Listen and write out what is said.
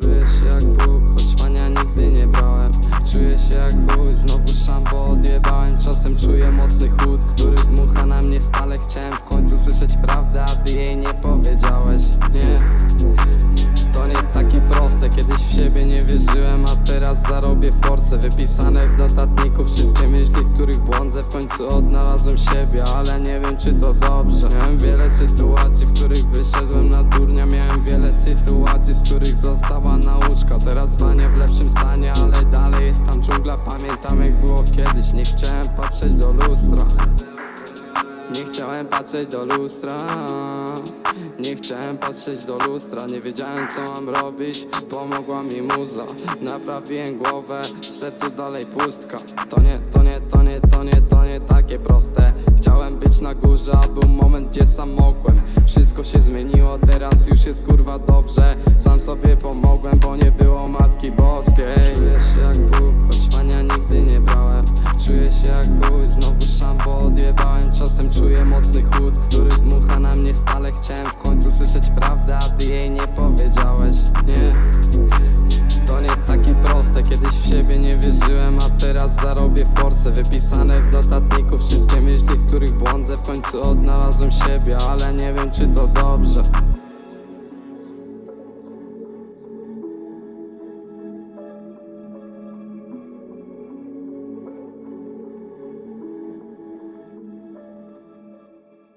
Czuję się jak Bóg, choć mania nigdy nie brałem. Czuję się jak chuj, znowu szambo odjebałem. Czasem czuję mocny chód, który dmucha na mnie stał siebie nie wierzyłem, a teraz zarobię forsę. Wypisane w notatniku wszystkie myśli, w których błądzę. W końcu odnalazłem siebie, ale nie wiem czy to dobrze. Miałem wiele sytuacji, w których wyszedłem na durnia. Miałem wiele sytuacji, z których została nauczka. Teraz bania w lepszym stanie, ale dalej jest tam dżungla Pamiętam jak było kiedyś, nie chciałem patrzeć do lustra nie chciałem patrzeć do lustra. Nie chciałem patrzeć do lustra. Nie wiedziałem co mam robić. Pomogła mi muza. Naprawiłem głowę. W sercu dalej pustka. To nie, to nie, to nie, to nie, to nie takie proste. Chciałem być na górze, a był moment gdzie sam mogłem. Wszystko się zmieniło, teraz już jest kurwa dobrze. Sam sobie pomogłem, bo nie było Matki Boskiej. Czuję się jak Bóg, choć pania nigdy nie brałem. Czuję się jak chuj, znowu szambo odjebałem Czasem czuję mocny chłód, który dmucha na mnie stale. Chciałem w końcu słyszeć prawdę, a ty jej nie powiedziałeś. Nie, to nie takie proste. Kiedyś w siebie nie wierzyłem, a teraz zarobię forsę. Wypisane w notatniku wszystkie myśli, w których błądzę. W końcu odnalazłem siebie, ale nie wiem czy to dobrze